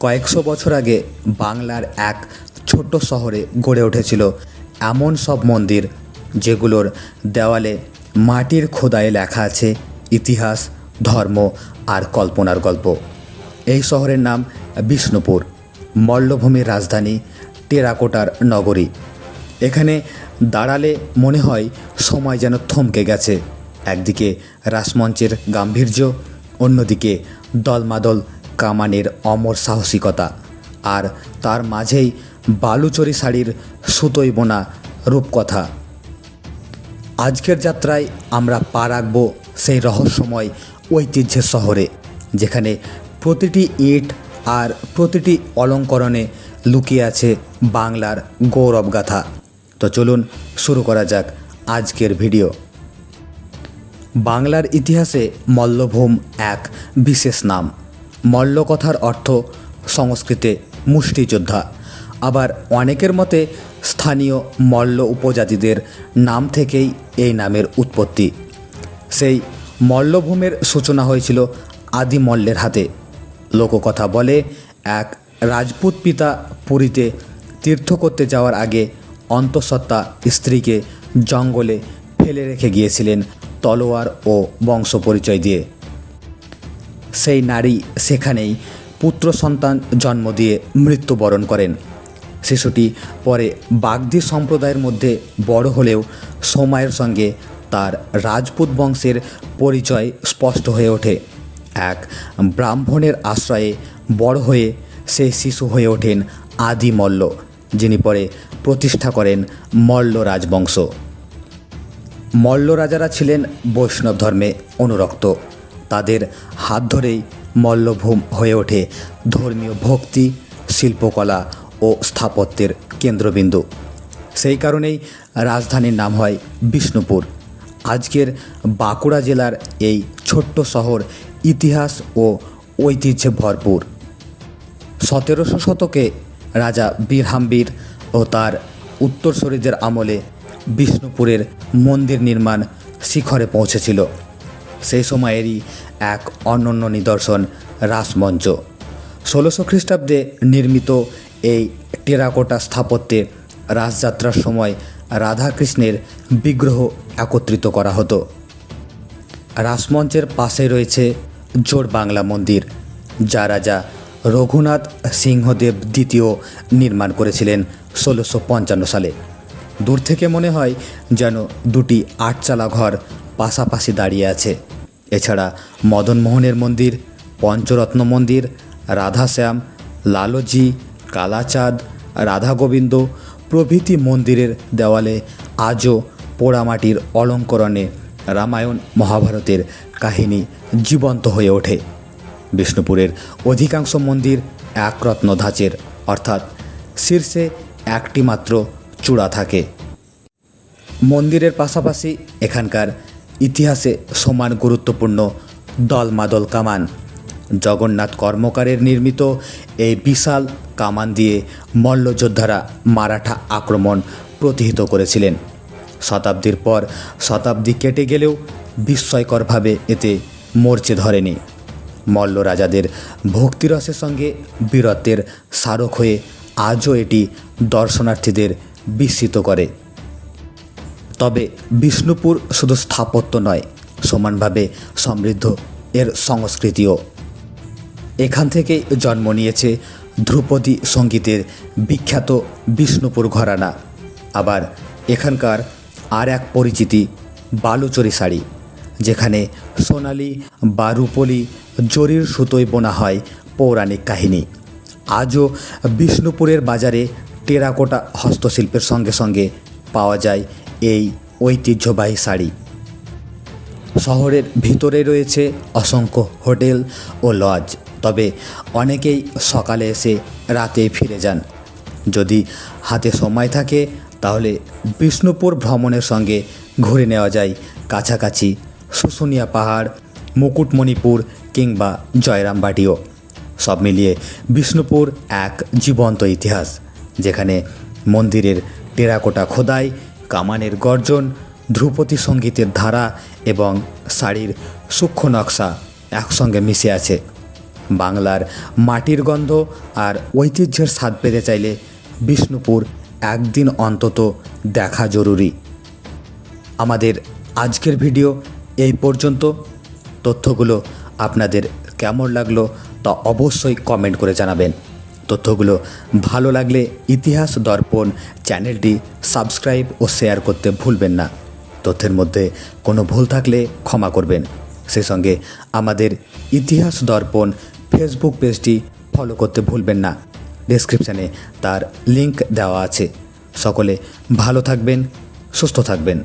কয়েকশো বছর আগে বাংলার এক ছোট্ট শহরে গড়ে উঠেছিল এমন সব মন্দির যেগুলোর দেওয়ালে মাটির খোদায় লেখা আছে ইতিহাস, ধর্ম আর কল্পনার গল্প। এই শহরের নাম বিষ্ণুপুর, মল্লভূমির রাজধানী টেরাকোটার নগরী। এখানে দাঁড়ালে মনে হয় সময় যেন থমকে গেছে। একদিকে রাসমঞ্চের গাম্ভীর্য, অন্যদিকে দলমাদল কামানের অমর সাহসিকতা। আর তার মাঝেই বালুচরি শাড়ির সুতোই বোনা রূপকথা। আজকের যাত্রায় আমরা পা রাখব সেই রহস্যময় ঐতিহ্যের শহরে, যেখানে প্রতিটি ইট আর প্রতিটি অলঙ্করণে লুকিয়ে আছে বাংলার গৌরবগাথা। তো চলুন শুরু করা যাক আজকের ভিডিও। বাংলার ইতিহাসে মল্লভূম এক বিশেষ নাম। মল্ল কথার অর্থ সংস্কৃতে মুষ্টিযোদ্ধা। আবার অনেকের মতে স্থানীয় মল্ল উপজাতিদের নাম থেকেই এই নামের উৎপত্তি। সেই মল্লভূমের সূচনা হয়েছিল আদি মল্লের হাতে। লোককথা বলে, এক রাজপুত পিতা পুরীতে তীর্থ করতে যাওয়ার আগে অন্তঃসত্ত্বা স্ত্রীকে জঙ্গলে ফেলে রেখে গিয়েছিলেন তলোয়ার ও বংশ পরিচয় দিয়ে। সেই নারী সেখানেই পুত্র সন্তান জন্ম দিয়ে মৃত্যুবরণ করেন। শিশুটি পরে বাগদি সম্প্রদায়ের মধ্যে বড় হলেও সময়ের সঙ্গে তার রাজপুত বংশের পরিচয় স্পষ্ট হয়ে ওঠে। এক ব্রাহ্মণের আশ্রয়ে বড় হয়ে সেই শিশু হয়ে ওঠেন আদি মল্ল, যিনি পরে প্রতিষ্ঠা করেন মল্ল রাজবংশ। মল্ল রাজারা ছিলেন বৈষ্ণব ধর্মে অনুরক্ত। তাদের হাত ধরেই মল্লভূম হয়ে ওঠে ধর্মীয় ভক্তি, শিল্পকলা ও স্থাপত্যের কেন্দ্রবিন্দু। সেই কারণেই রাজধানীর নাম হয় বিষ্ণুপুর। আজকের বাঁকুড়া জেলার এই ছোট্ট শহর ইতিহাস ও ঐতিহ্যে ভরপুর। সতেরোশো শতকে রাজা বীরহাম্বীর ও তার উত্তরসূরিদের আমলে বিষ্ণুপুরের মন্দির নির্মাণ শিখরে পৌঁছেছিল। সেই সময়েরই এক অনন্য নিদর্শন রাসমঞ্চ। ষোলোশো খ্রিস্টাব্দে নির্মিত এই টেরাকোটা স্থাপত্যে রাসযাত্রার সময় রাধাকৃষ্ণের বিগ্রহ একত্রিত করা হতো। রাসমঞ্চের পাশে রয়েছে জোর বাংলা মন্দির, যা রাজা রঘুনাথ সিংহদেব দ্বিতীয় নির্মাণ করেছিলেন ষোলোশো পঞ্চান্ন সালে। দূর থেকে মনে হয় যেন দুটি আটচালা ঘর পাশাপাশি দাঁড়িয়ে আছে। এছাড়া মদনমোহনের মন্দির, পঞ্চরত্ন মন্দির, রাধাশ্যাম, লালজি, কালাচাঁদ রাধা গোবিন্দ প্রভৃতি মন্দিরের দেওয়ালে আজও পোড়ামাটির অলঙ্করণে রামায়ণ মহাভারতের কাহিনী জীবন্ত হয়ে ওঠে। বিষ্ণুপুরের অধিকাংশ মন্দির একরত্ন ধাঁচের, অর্থাৎ শীর্ষে একটি মাত্র চূড়া থাকে। মন্দিরের পাশাপাশি এখানকার ইতিহাসে সমান গুরুত্বপূর্ণ দলমাদল কামান। জগন্নাথ কর্মকারের নির্মিত এই বিশাল কামান দিয়ে মল্লযোদ্ধারা মারাঠা আক্রমণ প্রতিহিত করেছিলেন। শতাব্দীর পর শতাব্দী কেটে গেলেও বিস্ময়করভাবে এতে মরচে ধরেনি। মল্ল রাজাদের ভক্তিরসের সঙ্গে বীরত্বের স্মারক হয়ে আজও এটি দর্শনার্থীদের বিস্মিত করে। তবে বিষ্ণুপুর শুধু স্থাপত্য নয়, সমানভাবে সমৃদ্ধ এর সংস্কৃতিও। এখান থেকে জন্ম নিয়েছে ধ্রুপদী সঙ্গীতের বিখ্যাত বিষ্ণুপুর ঘরানা। আবার এখানকার আর এক পরিচিতি বালুচরি শাড়ি, যেখানে সোনালি বা রূপলি জরির সুতোয় বোনা হয় পৌরাণিক কাহিনী। আজও বিষ্ণুপুরের বাজারে টেরাকোটা হস্তশিল্পের সঙ্গে সঙ্গে পাওয়া যায় এই ঐতিহ্যবাহী শাড়ি। শহরের ভিতরে রয়েছে অসংখ্য হোটেল ও লজ, তবে অনেকেই সকালে এসে রাতে ফিরে যান। যদি হাতে সময় থাকে, তাহলে বিষ্ণুপুর ভ্রমণের সঙ্গে ঘুরে নেওয়া যায়। কাছাকাছি শুশুনিয়া পাহাড়, মুকুটমণিপুর কিংবা জয়রামবাটিও। সব মিলিয়ে বিষ্ণুপুর এক জীবন্ত ইতিহাস, যেখানে মন্দিরের টেরাকোটা খোদাই কামানের গর্জন, ধ্রুপদী সঙ্গীতের ধারা এবং শাড়ির সূক্ষ্ম নকশা একসঙ্গে মিশে আছে। বাংলার মাটির গন্ধ আর ঐতিহ্যের স্বাদ পেতে চাইলে বিষ্ণুপুর একদিন অন্তত দেখা জরুরি। আমাদের আজকের ভিডিও এই পর্যন্ত। তথ্যগুলো আপনাদের কেমন লাগল তা অবশ্যই কমেন্ট করে জানাবেন। তথ্যগুলো ভালো লাগলে ইতিহাস দর্পণ চ্যানেলটি সাবস্ক্রাইব ও শেয়ার করতে ভুলবেন না। তথ্যের মধ্যে কোনো ভুল থাকলে ক্ষমা করবেন। সেই সঙ্গে আমাদের ইতিহাস দর্পণ ফেসবুক পেজটি ফলো করতে ভুলবেন না। ডেসক্রিপশানে তার লিংক দেওয়া আছে। সকলে ভালো থাকবেন, সুস্থ থাকবেন।